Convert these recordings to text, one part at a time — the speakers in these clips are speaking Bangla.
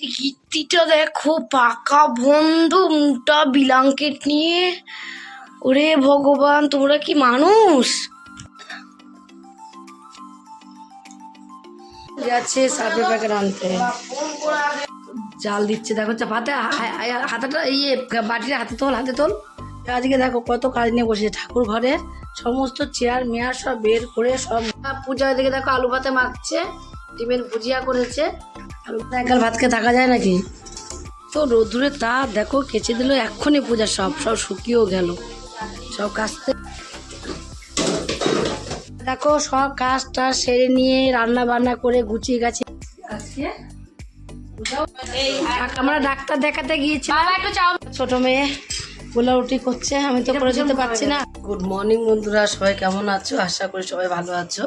কীর্তিটা দেখো, পাকা বন্ধু, মোটা বিলাঙ্কেট নিয়ে। ওরে ভগবান, তোমরা কি মানুষ? যাচ্ছে, সাপের প্যাকেট আনতে। জাল দিচ্ছে, দেখো চাপ হাতে হা- হা- হাতাটা ইয়ে বাটির হাতে তোল হাতে তোল। আজকে দেখো কত কাজ নিয়ে বসেছে ঠাকুর ঘরের সমস্ত চেয়ার, মেয়ার সব বের করে সব পূজা দিকে দেখো আলু ভাতে মাখছে, ডিমের ভুজিয়া করেছে। আলু ভাতে খেয়ে থাকা যায় নাকি? তো রোদ্দুরে তা দেখো কেচে দিল এক্ষুনি পূজা সব সব শুকিয়েও গেল। সব কাজতে দেখো সব কাজটা সেরে নিয়ে রান্না বান্না করে গুছিয়ে গেছে। আজকে আমরা ডাক্তার দেখাতে গিয়েছি। ছোট মেয়ে গোলা রুটি করছে আমি তো করে যেতে পারছি না। গুড মর্নিং বন্ধুরা সবাই কেমন আছো? আশা করি সবাই ভালো আছো।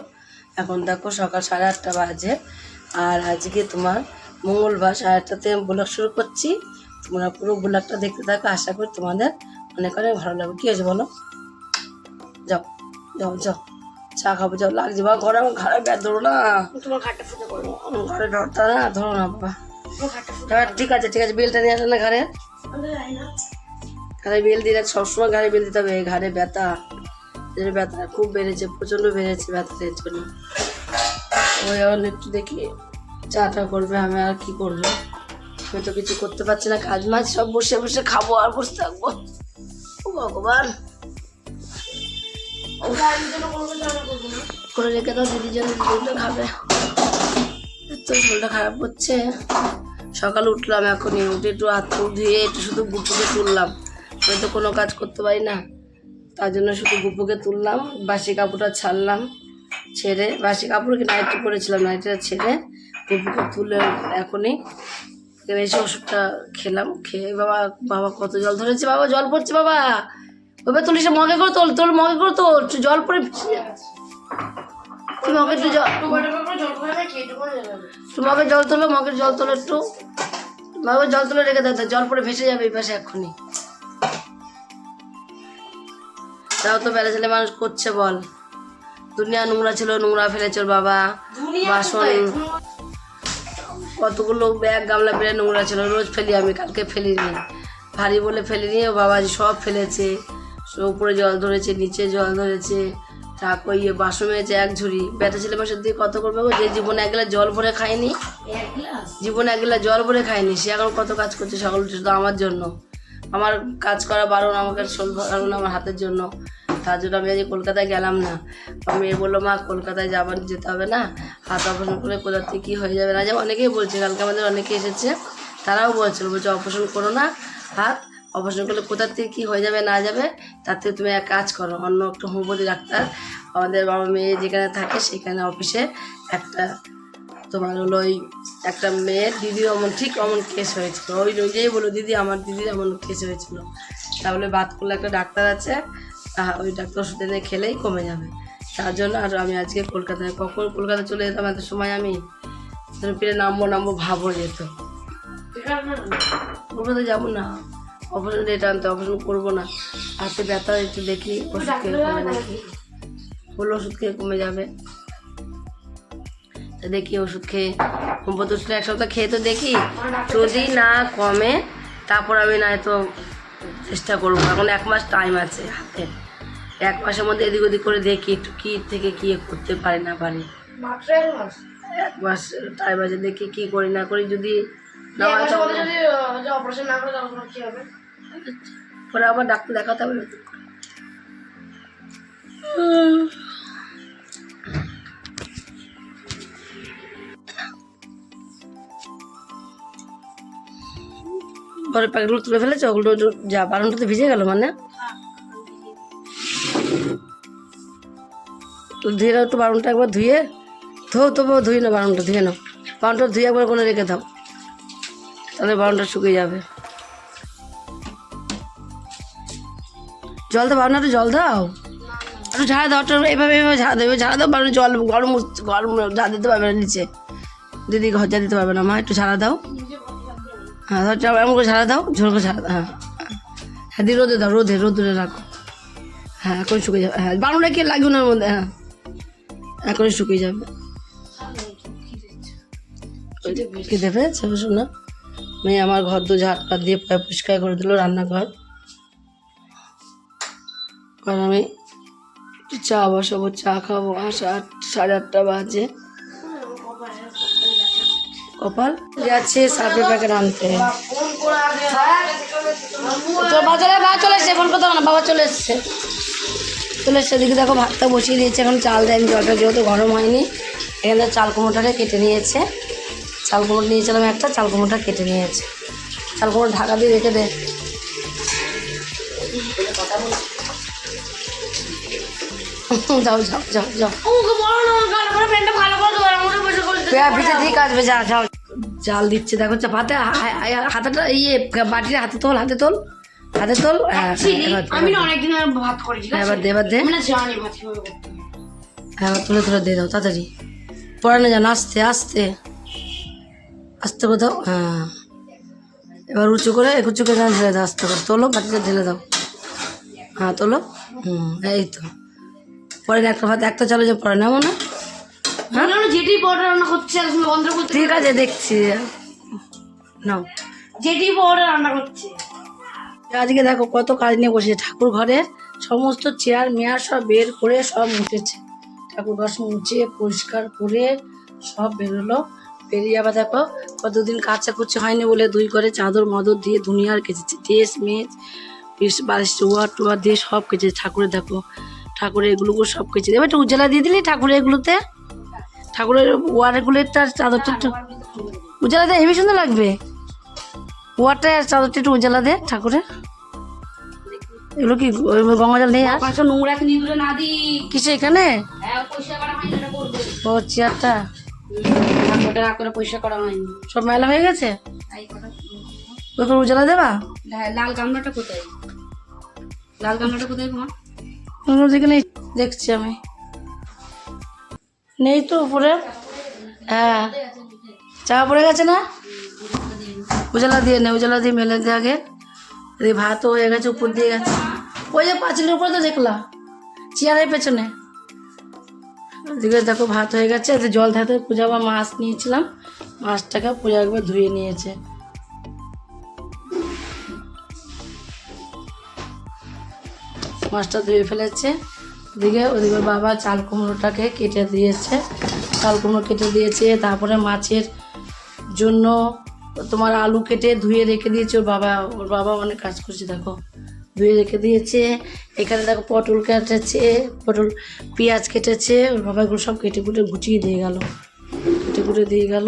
এখন দেখো সকাল সাড়ে আটটা বাজে। আর আজকে তোমার মঙ্গলবার সাড়ে আটটাতে ব্লগ শুরু করছি। তোমরা পুরো ব্লগটা দেখতে থাকো আশা করি তোমাদের অনেক অনেক ভালো লাগবে। কী হয়েছে বলো? যাও যাও যাও। চা খাব যাও। লাগছে বা ঘরে আমার ঘরে ব্যাট ধরো না। তোমার ঘাটটা ফুটে করব ঘরে ধরতা না ধরো না বাবা এবার ঠিক আছে ঠিক আছে বেলটা নিয়ে আসো না ঘরে ঘাড়ে বেল দিলে সবসময় ঘাড়ে বেল দিতে হবে ঘাড়ে ব্যথা। এর ব্যথা খুব বেড়েছে প্রচণ্ড বেড়েছে ব্যথাটার জন্য। ওই এখন একটু দেখি চাটা করবে আমি আর কি করব? আমি তো কিছু করতে পারছি না কাজ মাছ সব বসে বসে খাব আর বসে থাকব। ও ভগবান। করে রেখে দাও দিদির জন্য দিদিটা খাবে। তো শরীরটা খারাপ হচ্ছে। সকালে উঠলাম এখনই উঠে একটু হাত ধুয়ে একটু শুধু গুপুকে তুললাম। আমি তো কোনো কাজ করতে পারি না। তার জন্য শুধু গুপুকে তুললাম বাসি কাপড়টা ছাড়লাম। ছেড়ে, বাসি কাপড় কি নাইটি পরেছিলাম নাইটিটা ছেড়ে গুপুকে তুলে এখনই এসে ওষুধটা খেলাম, খেয়ে বাবা বাবা কত জল ধরেছে বাবা, জল পড়ছে বাবা। বাবা, তুলিস মগে করে তোল, তোর মগে করে তোল জল পরে। তুই মগে একটু জল তুই মগে জল তোলো মগের জল তোলো একটু। মগে জল তুলে রেখে দাও জল পরে ভেসে যাবে এই পাশে এক্ষুনি। তাও তো বেলা ছেলে মানুষ করছে বল। দুনিয়া নোংরা ছিল নোংরা ফেলেছে বাবা। বাসন। কতগুলো ব্যাগ গামলা বেড়ে নোংরা ছিল রোজ ফেলি আমি কালকে ফেলিনি। ভারী বলে ফেলিনি ও বাবা সব ফেলেছে। উপরে জল ধরেছে নিচে জল ধরেছে। তারপর ইয়ে বাসন হয়েছে এক ঝুড়ি। বেটা ছেলে মাসের দিয়ে কত করবে যে জীবনে এক জল ভরে খায়নি। জীবনে এক জল ভরে খায়নি। সে এখন কত কাজ করছে সকাল শুধু আমার জন্য। আমার কাজ করা বারণ আমাকে শোল বারণ আমার হাতের জন্য। তার জন্য আমি আজ কলকাতায় গেলাম না। মেয়ে বলল, মা, কলকাতায় যাবার যেতে হবে না। হাত অপারেশন করে কোথা থেকে কী হয়ে যাবে? না যাবে অনেকেই বলছে, কালকে আমাদের অনেকে এসেছে, তারাও বলছিল, বলছে, অপারেশন করো না, হাত অপারেশন করলে কোথা থেকে কী হয়ে যাবে, না যাবে, তার থেকে তুমি এক কাজ করো। অন্য একটা হোমিওপ্যাথি ডাক্তার, আমাদের বাবা মেয়ে যেখানে থাকে, সেখানে অফিসে একটা তোমার হলো ওই একটা মেয়ের দিদি অমন, ঠিক অমন কেস হয়েছিল। ওই নিজেই বলো, দিদি, আমার দিদির এমন কেস হয়েছিল। তাহলে বাদ করলে একটা ডাক্তার আছে আহ, ওই ডাক্তার ওষুধ এনে খেলেই কমে যাবে। তার জন্য আর আমি আজকে কলকাতায় কখন কলকাতা চলে যেতাম এত সময় আমি? ফিরে নামবো নামবো ভাবো যেত কলকাতা যাব না। অপারেশন ডেট আনতে অপারেশন করব না। হাতে ব্যথা একটু দেখি ওষুধ খেয়ে কমে নাকি হলো ওষুধ খেয়ে কমে যাবে। তা দেখি ওষুধ খেয়ে হোমপত ওষুধ এক সপ্তাহ খেয়ে তো দেখি। যদি না কমে তারপর আমি না তো চেষ্টা করব। এখন এক মাস টাইম আছে হাতে। এক মাসের মধ্যে এদিক ওদিক করে দেখি কী থেকে কী করতে পারি না পারি। এক মাস টাইম আছে দেখি কী করি না করি যদি না হয় পরে আবার ডাক্তার দেখাতে হবে। পরে প্যাকেটগুলো তুলে ফেলেছে? ওগুলো যা বারণটা তো ভিজে গেল মানে? ধুয়ে নাও একটু বারণটা একবার ধুয়ে। ধো তবু ধুয়ে নাও বারণটা ধুয়ে নাও। বারণটা ধুয়ে একবার কোনো রেখে দাও। তাহলে বারণটা শুকিয়ে যাবে। জল দাও বারণটা জল দাও। একটু ঝাড়া দাও, একটু এভাবে এভাবে ঝাড়া দেবে ঝাড়া দাও বারণ জল গরম গরম যা দিতে পারবে না নিচে। দিদি ঘর যা দিতে পারবে না, মা একটু ঝাড়া দাও। হ্যাঁ ধর এমন করে ঝাড়া দাও, ঝোল করে ঝাড়া হ্যাঁ। হ্যাঁ দি রোদে দাও, রোদে রোদে রাখো। হ্যাঁ এখন শুকিয়ে যাবে। হ্যাঁ বারোটা কি লাগবে না মধ্যে হ্যাঁ। এখনই শুকিয়ে যাবে। খিদে পেয়েছে শোনা মেয়ে আমার ঘর দু ঝাড় পাত দিয়ে পয় পরিষ্কার করে দিল রান্নাঘর। কারণ আমি চা বসাবো, চা খাব। আট সাড়ে আটটা বাজে। কপাল? যাচ্ছে সাপের প্যাকেট আনতে। বাজারে, বাবা চলে এসছে বাবা চলে এসছে। চলে এসছে দিকে দেখো ভাতটা বসিয়ে দিয়েছে। এখন চাল দেয়নি জলটা যেহেতু গরম হয়নি এখানে চাল কুমড়োটাকে কেটে নিয়েছে। চাল কুমড়ো নিয়েছিলাম একটা চাল কুমোটা কেটে নিয়েছে। চাল কুমড়ো ঢাকা দিয়ে রেখে দে। যাও কাটবে যা যাও। জাল দিচ্ছে দেখো হাতে হাতেটা ইয়ে বাটির হাতে তোল হাতে তোল। হাতে তোল আমি অনেকদিন আর ভাত করি হ্যাঁ, এবার দে এবার দে। জানি ভাত এবার তুলে তুলে দিয়ে দাও তাড়াতাড়ি। পড়ে না যান আস্তে আস্তে। আস্তে কোথাও হ্যাঁ। এবার উঁচু করে উঁচু করে যেন ঢেলে দাও আস্তে করে। তোলো বাটিটা ঢেলে দাও। হ্যাঁ তোলো। হুম এই তো। পরে না একটা ভাত একটা চালো যে পরে না। হ্যাঁ না, যেটি রান্না করছে ঠিক আছে দেখছি। নাও। যেটি বড় রান্না করছে। আজকে দেখো কত কাজ নিয়ে বসেছে। ঠাকুর ঘরের সমস্ত চেয়ার মেয়ার সব বের করে সব মুছেছে। ঠাকুর ঘর মুছে পরিষ্কার করে সব বেরোলো। বেরিয়ে আবার দেখো কতদিন কাচা কুচি হয়নি বলে দুই করে চাদর মদর দিয়ে দুনিয়ার কেচেছে। দেশ মেজ বালিশ টুয়া টুয়া দিয়ে সব কেচেছে। ঠাকুরের দেখো ঠাকুরের এগুলোকে সব কেচে দেবে একটু উজ্জ্বলা দিয়ে দিলি ঠাকুরের এগুলোতে? ঠাকুরের ওয়ারগুলোর তার চাদরটা উজ্জ্বলা দিয়ে হেবি সুন্দর লাগবে। ওয়ারটা চাদরটা একটু উজ্জ্বলা দে ঠাকুরের এগুলো কি গঙ্গা জল নেই আর নোংরা কিনে দিলে না দি। কিছু এখানে? হ্যাঁ ও চেয়ারটা। করে পয়সা করা হয়নি। সব মেলা হয়ে গেছে? ওই করে উজ্জ্বলা দেবা? লাল গামলাটা কোথায়? লাল গামলাটা কোথায় তোমার অন্য দেখছি আমি। নেই তো উপরে? হ্যাঁ। চা পড়ে গেছে না? উজালা দিয়ে নে, উজালা দিয়ে মেলে দিয়ে আগে। এই ভাতও হয়ে গেছে, উপর দিয়ে গেছে। ওই যে পাঁচিলের উপরে তো দেখলাম চেয়ারের পেছনে। দেখো ভাত হয়ে গেছে, এতে জল থাকতে পূজা বা মাছ নিয়েছিলাম। মাছটাকে পূজা একবার ধুয়ে নিয়েছে। মাছটা ধুয়ে ফেলেছে। ওদিকে ওদিকে বাবা চাল কুমড়োটাকে কেটে দিয়েছে। চাল কুমড়ো কেটে দিয়েছে, তারপরে মাছের জন্য তোমার আলু কেটে ধুয়ে রেখে দিয়েছে ওর বাবা ওর বাবা অনেক কাজ করছে, দেখো। ধুয়ে রেখে দিয়েছে, এখানে দেখো পটল কেটেছে, পটল পেঁয়াজ কেটেছে, ওর বাবা এগুলো সব কেটে কুটে গুছিয়ে দিয়ে গেল, কেটে কুটে দিয়ে গেল।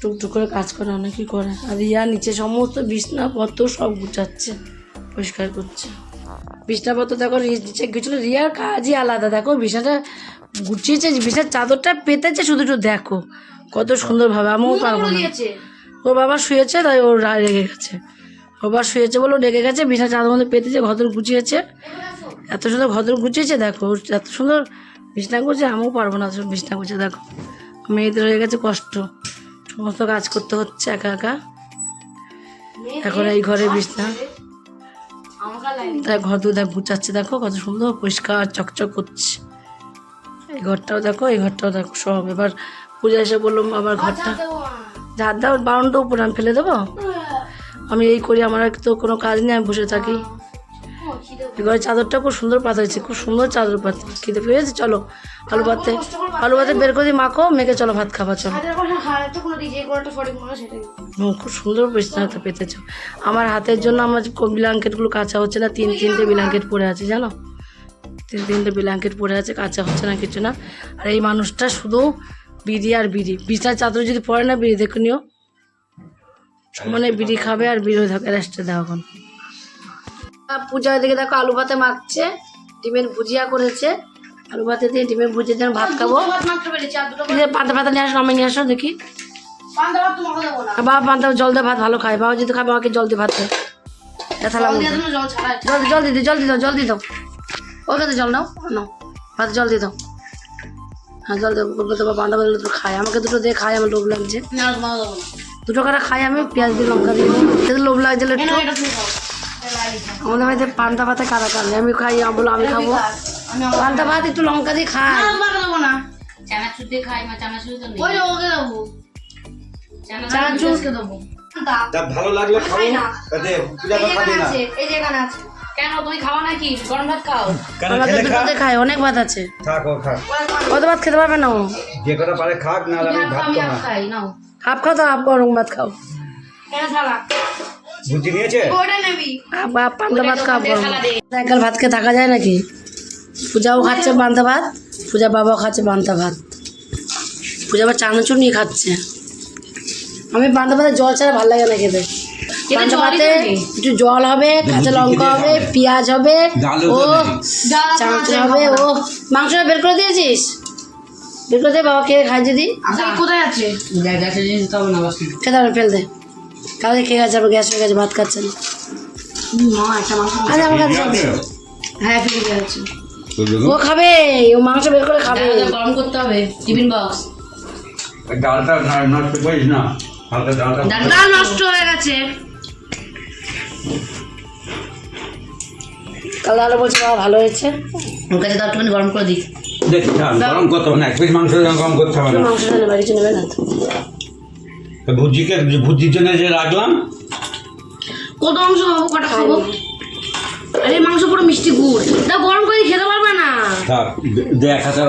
টুকটুক করে কাজ করে অনেকই করে। আর রিয়া নিচে সমস্ত বিছনাপত্র সব গুছাচ্ছে, পরিষ্কার করছে। বিছনাপত্র দেখো নিচে গুছলো, রিয়ার কাজই আলাদা, দেখো, বিছানাটা গুছিয়েছে, বিছানার চাদরটা পেতেছে, শুধু একটু দেখো। কত সুন্দরভাবে আমিও পারব না। ওর বাবা শুয়েছে তাই ওর রায় রেগে গেছে। বাবা শুয়েছে বলে ও রেগে গেছে বিছানা চাদর মধ্যে পেতেছে ঘদর গুছিয়েছে। এত সুন্দর ঘদর গুছিয়েছে দেখো এত সুন্দর বিছনা গুছে আমিও পারব না বিছনা গুছে দেখো। মেয়েদের হয়ে গেছে কষ্ট সমস্ত কাজ করতে হচ্ছে একা একা। এখন এই ঘরে বিছনা। তাই ঘর দু দেখ গুছাচ্ছে দেখো কত সুন্দর পরিষ্কার চকচক করছে। এই ঘরটাও দেখো এই ঘরটাও দেখো সব এবার পূজা এসে বলল আবার ঘরটা ঝাড় দাও বাউন্ডটা উপরে আমি ফেলে দেবো? আমি এই করি আমার তো কোনো কাজ নেই আমি বসে থাকি। ঘরের চাদরটা খুব সুন্দর পাতা হয়েছে খুব সুন্দর চাদর পাতা খেতে পেয়েছে চলো। আলু পাতে আলু পাতে বের করে মাখো মেখে চলো ভাত খাবা চলো। হয় হুম, খুব সুন্দর বিছানাতে পেতেছ। আমার হাতের জন্য আমার ব্ল্যাঙ্কেটগুলো কাঁচা হচ্ছে না তিন তিনটে ব্ল্যাঙ্কেট পরে আছে জানো? তিন তিনটে ব্ল্যাঙ্কেট পরে আছে কাঁচা হচ্ছে না কিছু না। আর এই মানুষটা শুধু বিড়ি আর বিড়ি। বিছানার চাদর যদি পরে না বিড়ি দেখে নিও। সমানে বিড়ি খাবে আর বিড়ি হয়ে থাকে রেস্টে দাও এখন। পূজা দিকে দেখো আলু ভাতে মাখছে ডিমের ভুজিয়া করেছে। আলু ভাতে দিয়ে ডিমের ভুজিয়া যেন ভাত খাব। যে পাতা নিয়ে আসো আমি নিয়ে আসো দেখি। পান্তা বাবা পান্তা জল দিয়ে ভাত ভালো খায়। বাবা যদি খাবে আমাকে জল দিয়ে ভাত খায়। জল দিয়ে জল ছাড়াই। জল জল দাও দিয়ে জল দিয়ে জল নাও নাও। ভাত জল দিয়ে দাও। হ্যাঁ জল দেবো তোমার বান্ধব দুটো খায় আমাকে দুটো দিয়ে খায় আমার লোভ লাগছে। দুটো করে খাই আমি পেঁয়াজ দিয়ে লঙ্কা দিয়ে যদি লোভ লাগছে একটু। আমাদের বাড়িতে পান্তা ভাতে কারা কারে আমি খাই আমি বলো আমি খাব। পান্তা ভাত একটু লঙ্কা দিয়ে খাই। না, চানাচুর দিয়ে খাই মা চানাচুর তো নেই। ওই ওকে দেবো। চানাচুর দেবো। ভালো লাগলে খাব। এই যে এখানে আছে। কেন তুমি খাওয়া নাকি? গরম ভাত খাও। খেলে খা? দুটোতে খাই অনেক ভাত আছে। থাক ও কত ভাত খেতে পারবে না ও যে কটা পারে খাক না আমি হাফ ভাত খাই নাও। হাফ খাও তো হাফ গরম ভাত খাও। কেন থালা বুঝি নিয়েছে? ওটা নেবি? হাফ হাফ পান্তা ভাত খাও একগাল ভাত খেয়ে থাকা যায় নাকি? পূজাও খাচ্ছে পান্তা ভাত পূজা বাবাও খাচ্ছে পান্তা ভাত। পূজা আবার চানাচুর নিয়ে খাচ্ছে। আমি পান্তা ভাতে জল ছাড়া ভালো লাগে না খেতে। একটু জল হবে কাঁচা লঙ্কা হবে পেঁয়াজ হবে ও চানাচুর হবে। ও মাংসটা বের করে দিয়েছিস? বের করে দে বাবা কে খাই যদি? আসলে কোথায় আছে? খেতে ফেল দে। কালকে খেয়ে গেছে আবার গ্যাস হয়ে গেছে ভাত খাচ্ছে না। মাংস আরে আমার কাছে হ্যাঁ ফিরে ও খাবে ও মাংস বের করে খাবে। গরম করতে হবে টিফিন বক্স। ডালটা নষ্ট করিস না। হালকা ডালটা ডাল নষ্ট হয়ে গেছে। কাল ডালে বলছে বাবা ভালো হয়েছে। ওর কাছে তো একটুখানি গরম করে দিই। দেখ গরম করতে হবে না এক পিস মাংস গরম করতে হবে না। মাংস নেবে কিছু নেবে না তো। তো ভুজিকে ভুজির জন্য যে রাখলাম কত মাংস কটা খাব? আরে মাংস পুরো মিষ্টি গুড়। না গরম করে খেতে পারবে না।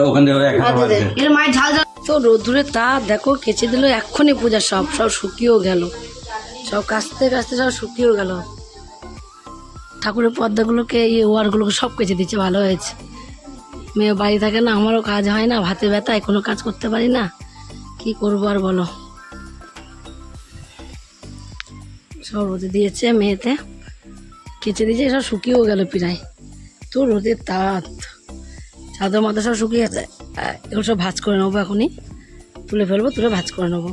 ওখান থেকে। এর মায়ের ঝাল রোদ্দুরে তা দেখো কেচে দিল, এক্ষুনি পূজা সব সব শুকিয়েও গেল। সব কাচতে কাচতে সব শুকিয়েও গেল। ঠাকুরের পর্দাগুলোকে, এই ওয়ারগুলোকে সব কেচে দিচ্ছে, ভালো হয়েছে। মেয়ে বাড়ি থাকে না, আমারও কাজ হয় না, ভাতে ব্যথায় কোনো কাজ করতে পারি না। কি করব আর বলো? সব রোদে দিয়েছে মেয়েতে। কেচে দিয়েছে, সব শুকিয়েও গেল প্রায়। তো রোদের তাঁত চাদর মাথা সব শুকিয়ে গেছে এগুলো সব ভাজ করে নেব এখনই। তুলে ফেলব, তুলে ভাজ করে নেব।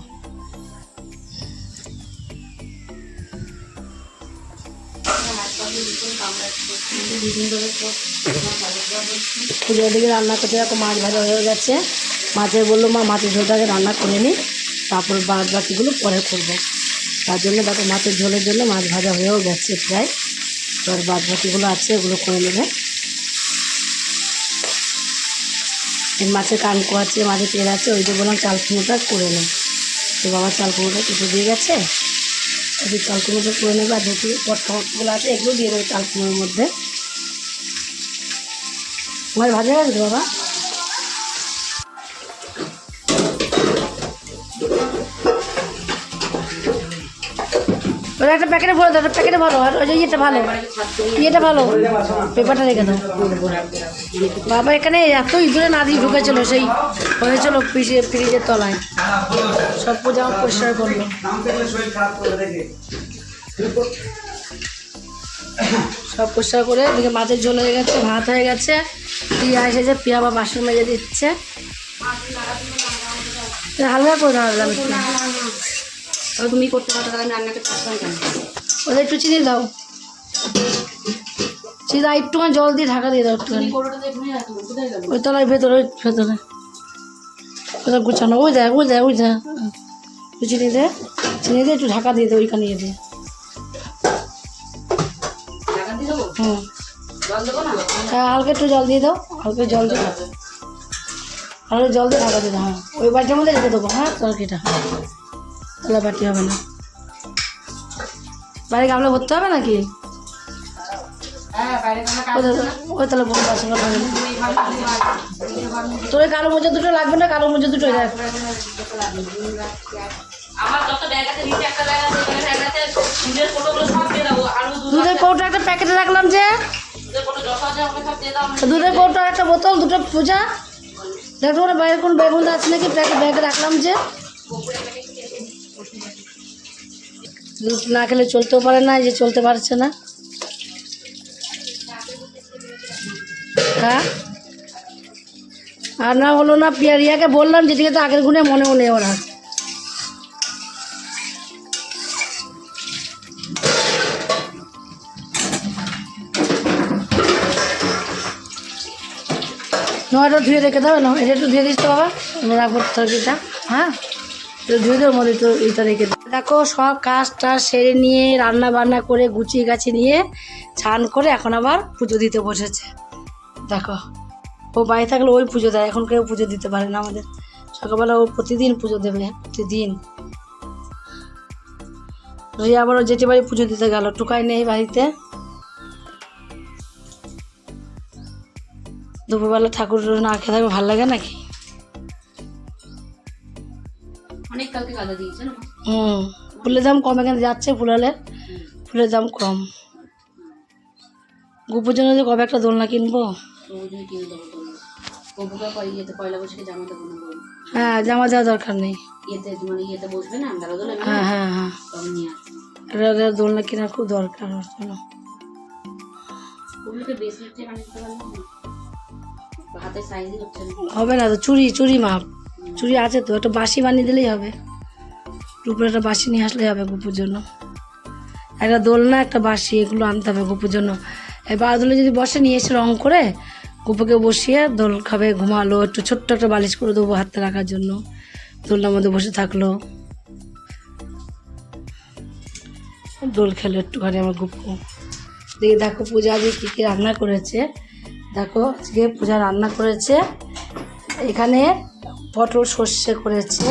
পুজোর দিকে রান্না করতে দেখো মাছ ভাজা হয়ে গেছে। মাছের বলল, মা, মাছের ঝোলটাকে রান্না করে নিই তারপর বাদ বাকিগুলো পরে করব। তার জন্য দেখো মাছের ঝোলের জন্য মাছ ভাজা হয়েও গেছে প্রায়। এবার বাদ বাকিগুলো আছে ওগুলো করে নেবে। মাছের কানকো আছে মাছের তেল আছে, ওই যে বললাম চাল কুমোটা করে নেব তো বাবা চাল কুমোটা কেটে দিয়ে গেছে। ওই চাল করে নেবে, আর যেহেতু পটগুলো আছে, এগুলো দিয়ে দেবে চাল মধ্যে। আমার ভাজা গেছে বাবা? ওটা একটা প্যাকেটে ভরে একটা প্যাকেটে ভালো আর ওই ইয়েটা ভালো। ইয়েটা ভালো। পেপারটা রেখে দাও। বাবা, এখানে এত ইঁদুরে নাদি ঢুকেছিল, সেই হয়েছিল ফ্রিজে ফ্রিজের তলায়। সব পূজা পরিষ্কার করল। সব পরিষ্কার করে এদিকে মাছের ঝোল হয়ে গেছে, ভাত হয়ে গেছে। পিয়া এসেছে, পিয়া বা বাসন মেজে দিচ্ছে। হালকা করে দাঁড়ালাম তবে তুমি করতে পারো তাহলে আমি রান্নাটা পারতাম কেন? ওদের একটু চিনি দাও। চিনি একটুখানি জল দিয়ে ঢাকা দিয়ে দাও একটুখানি। ওই তলায় ভেতরে ওই ভেতরে। ওটা গুছানো ওই দেখ ওই দেখ ওই দেখ। চিনি দে চিনি দিয়ে একটু ঢাকা দিয়ে দে ওইখানে ইয়ে দিয়ে হুম। হ্যাঁ হালকা একটু জল দিয়ে দাও হালকা জল দিয়ে দাও। হালকা জল দিয়ে ঢাকা দিয়ে দাও হ্যাঁ। ওই বাটির মধ্যে রেখে দেবো হ্যাঁ তরকারিটা। তাহলে বাটি হবে না। বাড়ি গামলা ভরতে হবে নাকি? বাইরে ওই তাহলে- ওই তাহলে বন্ধু আসলে হবে না। তোর কালো মোজা দুটো লাগবে না? কালো মোজা দুটো দুধ দুধের কৌটো একটা প্যাকেটে রাখলাম যে। দুধের ফটো যত আছে আমাকে সব দিয়ে দাও তো দুধের কৌটো একটা বোতল দুটো পূজা। দেখো বাইরে কোন বেগুন আছে নাকি? প্যাকেট ব্যাগে রাখলাম যে। দুধ না খেলে চলতেও পারে না যে চলতে পারছে না। হ্যাঁ? আর না হলো না পিয়া রিয়াকে বললাম যে ঠিক আছে আগের গুণে মনেও নেই ওরা। নোয়াটা ধুয়ে রেখে দেবে না, এটা একটু ধুয়ে দিস তো বাবা রাখব তরকারিটা হ্যাঁ? এটা দেবো মধ্যে তো এইটা রেখে দেখো, সব কাজ টাজ সেরে নিয়ে, রান্না বান্না করে, গুছিয়ে গাছি নিয়ে ছান করে এখন আবার পুজো দিতে বসেছে। দেখো, ও বাড়ি থাকলে ওই পুজো দেয়, এখন কেউ পুজো দিতে পারে না আমাদের। সকালবেলা ও প্রতিদিন পুজো দেবে, প্রতিদিন। রিয়া আবার ওর জেঠি বাড়ি পুজো দিতে গেল, টুকাই নেই বাড়িতে। দুপুরবেলা ঠাকুর না খেয়ে থাকবে ভালো লাগে নাকি? অনেক কালকে কাদা দিয়েছে না হুম ফুলের দাম কম এখানে যাচ্ছে ফুলালে। ফুলের দাম কম। গুপুর জন্য যে কবে একটা দোলনা কিনবো? হ্যাঁ জামা দেওয়া দরকার নেই। মানে হ্যাঁ হ্যাঁ হ্যাঁ। দোলনা কেনার খুব দরকার ওর জন্য। হবে না তো চুরি চুড়ি মাপ। চুড়ি আছে তো, একটা বাসি বানিয়ে দিলেই হবে। রূপের একটা বাসি নিয়ে আসলেই হবে গুপুর জন্য। একটা দোলনা, একটা বাসি এগুলো আনতে হবে গুপুর জন্য। এই বাদলে যদি বসে, নিয়ে এসে রং করে গুপুকে বসিয়ে দোল খাবে, ঘুমালো, একটু ছোট্ট একটা বালিশ করে দেবো হাতে রাখার জন্য। দোলনার মধ্যে বসে থাকল। দোল খেলো একটুখানি আমার গুপু। দেখি দেখো পূজা আজকে কী কী রান্না করেছে। দেখো আজকে পূজা রান্না করেছে এখানে পটল সর্ষে করেছে।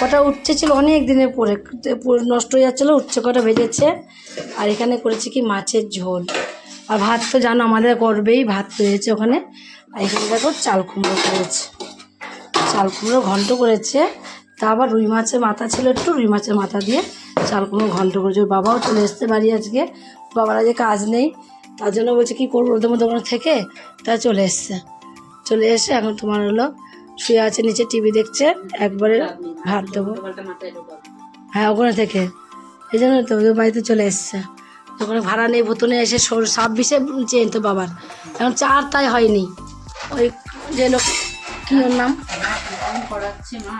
কটা উচ্ছে ছিল, অনেক দিনের পরে। নষ্ট হয়ে যাচ্ছিল, উচ্ছে কটা ভেজেছে। আর এখানে করেছে কি, মাছের ঝোল। আর ভাত তো জানো, আমাদের করবেই ভাত রয়েছে ওখানে। আর এখানে দেখো চাল কুমড়ো করেছে। চাল কুমড়ো ঘন্ট করেছে। তা আবার রুই মাছের মাথা ছিল একটু, রুই মাছের মাথা দিয়ে চাল কুমড়ো ঘন্ট করেছে। বাবাও চলে এসছে বাড়ি আজকে। বাবার আজকে কাজ নেই। তার জন্য বলছে, কি করব ওদের মধ্যে থেকে? তা চলে এসছে। চলে এসে এখন তোমার হলো শুয়ে আছে, নিচে টিভি দেখছে, একবারে ভাত দেবো। হ্যাঁ ওখানে থেকে। এই জন্য তো ওদের বাড়িতে চলে এসছে। ওখানে ভাড়া নেই ভুতনে এসে ছাব্বিশে চেন তো বাবার। এখন চার তাই হয়নি। ওই যে লোক কী ওর নাম? মা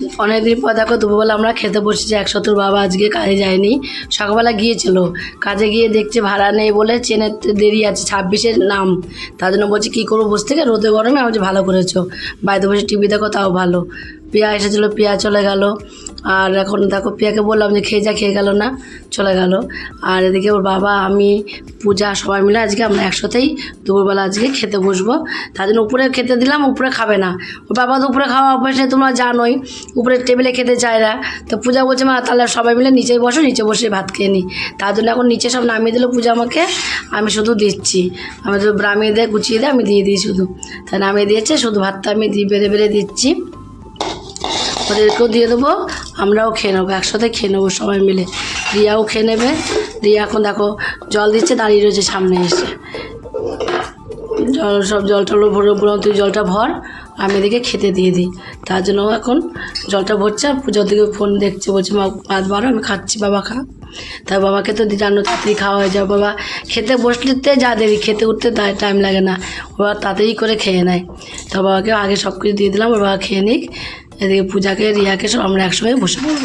অনেকদিন পর দেখো দুপুরবেলা আমরা খেতে বসেছি একশতর বাবা আজকে কাজে যায়নি। সকালবেলা গিয়েছিল, কাজে গিয়ে দেখছে ভাড়া নেই বলে চেনের দেরি আছে, ছাব্বিশের নাম। তার জন্য বলছি, কী করব? বসে থেকে রোদে গরমে? আমি ভালো করেছ। বাড়িতে বসে টিভি দেখো, তাও ভালো। পিয়া এসেছিল পিয়া চলে গেল। আর এখন দেখো পিয়াকে বললাম যে খেয়ে যা, খেয়ে গেল না, চলে গেল। আর এদিকে ওর বাবা, আমি, পূজা সবাই মিলে আজকে আমরা একসাথেই দুপুরবেলা আজকে খেতে বসবো। তার জন্য উপরে খেতে দিলাম, উপরে খাবে না। ওর বাবা তো উপরে খাওয়া অভ্যাস নেই, তোমরা জানোই উপরে টেবিলে খেতে চায় না। তো পূজা বলছে, মা, তাহলে সবাই মিলে নিচেই বসো, নিচে বসে ভাত খেয়ে নিই তার জন্য এখন নিচে সব নামিয়ে দিল পূজা আমাকে, আমি শুধু দিচ্ছি। আমি তো ব্রামিয়ে দিয়ে গুছিয়ে দিয়ে আমি দিয়ে দিই শুধু। তাই নামিয়ে দিয়েছে, শুধু ভাতটা আমি দিয়ে বেড়ে বেড়ে দিচ্ছি। ওদেরকেও দিয়ে দেবো, আমরাও খেয়ে নেব, একসাথে খেয়ে নেব সবাই মিলে। রিয়াও খেয়ে নেবে। রিয়া এখন দেখো জল দিচ্ছে, দাঁড়িয়ে রয়েছে সামনে এসে। জল সব জল টল ভরে বললাম তুই জলটা ভর, আমি এদিকে খেতে দিয়ে দিই। তার জন্য এখন জলটা ভরছে, আর পুজোর দিকে ফোন দেখছে, বলছে, মা, ভাত বারো আমি খাচ্ছি, বাবা খা। তাই বাবাকে তো জানো, তাড়াতাড়ি খাওয়া হয়ে যায় বাবা। খেতে বসলিতে যা দেরি, খেতে উঠতে তাই টাইম লাগে না। ওরা তাড়াতাড়ি করে খেয়ে নেয়। তো বাবাকে আগে সব কিছু দিয়ে দিলাম, ওর বাবা খেয়ে নিক। এদিকে পূজাকে রিয়াকে সব আমরা একসঙ্গে বসে পড়ব।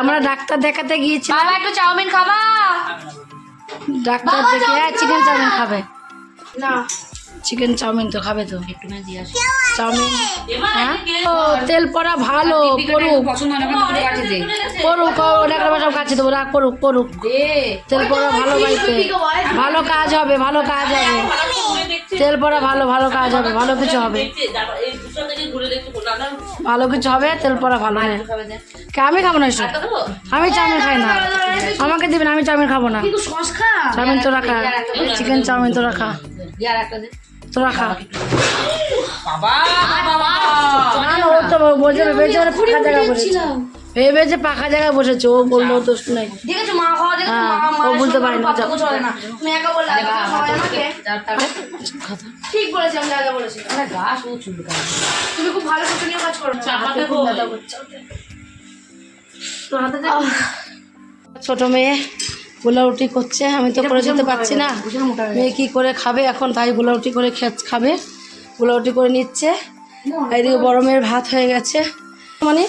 আমরা ডাক্তার দেখাতে গিয়েছি বাবা একটু চাউমিন খাবা? ডাক্তার দেখে হ্যাঁ চিকেন চাউমিন খাবে। না। চিকেন চাউমিন তো খাবে তো। একটু না দিয়ে আসি। চাউমিন হ্যাঁ? ও তেল পড়া ভালো করুক করুক ওটাকে সব কাছে দেবো। রাখ করুক করুক দে। তেল পড়া ভালো বাড়িতে ভালো কাজ হবে ভালো কাজ হবে। তেল পড়া ভালো ভালো কাজ হবে ভালো কিছু হবে। ভালো কিছু হবে তেল পড়া ভালো হ্যাঁ কে আমি খাব না এসব? আমি চাউমিন খাই না। আমাকে দিবেন আমি চাউমিন খাব না। চাউমিন তো রাখা চিকেন চাউমিন তো রাখা তো রাখা বাবা বাবা। না না ও তো ভেবেছে ওরা ফাঁকা জায়গা বসেছে ভেবে যে পাকা জায়গায় বসেছে ও বলল তো শুনে। দেখেছ মা খাওয়া দেখেছ? হ্যাঁ, মা ও বুঝতে পারে না, পার্থক্য চলে না। তুমি একা বললে আগে সবাই আমাকে ঠিক বলেছি আমি আগে বলেছি। গা শুধু চুলকা তুমি খুব ভালো শোচনীয় কাজ করো। চাপাতে ছোট মেয়ে গোলা রুটি করছে আমি তো করে যেতে পারছি না। মেয়ে কি করে খাবে এখন? তাই গোলা রুটি করে খাবে। গুলাউটি করে নিচ্ছে। এদিকে বড় মেয়ের ভাত হয়ে গেছে। মানে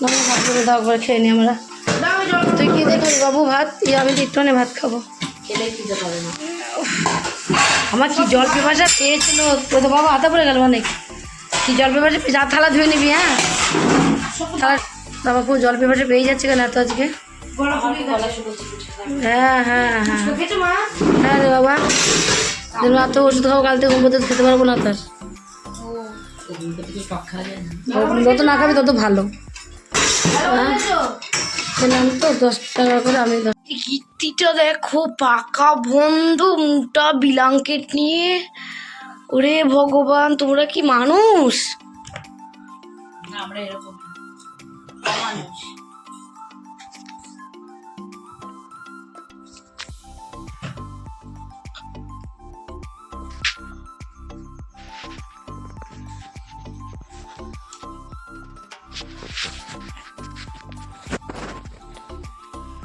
না, ভাত করে দাও করে খেয়ে নি আমরা। তুই কি দিয়ে খাবি বাবু ভাত? এই আমি তো ভাত খাব। আমার কি জল পেপাসা পেয়েছিল? তো তো বাবা হাতে পড়ে গেল অনেক। কি জল পেপাসা যা থালা ধুয়ে নিবি হ্যাঁ? থালা বাবা পুরো জল পেপাসা পেয়ে যাচ্ছে কেন এত আজকে? হ্যাঁ হ্যাঁ হ্যাঁ। হ্যাঁ রে বাবা। যেন এত ওষুধ খাব কাল থেকে ঘুমোতে খেতে পারব না তার। যত না খাবি তত ভালো। খেলাম তো দশ টাকা করে আমি কীর্তিটা দেখো পাকা বন্ধু মোটা বিলাঙ্কেট নিয়ে। ওরে ভগবান তোমরা কি মানুষ? আমরা এরকম মানুষ।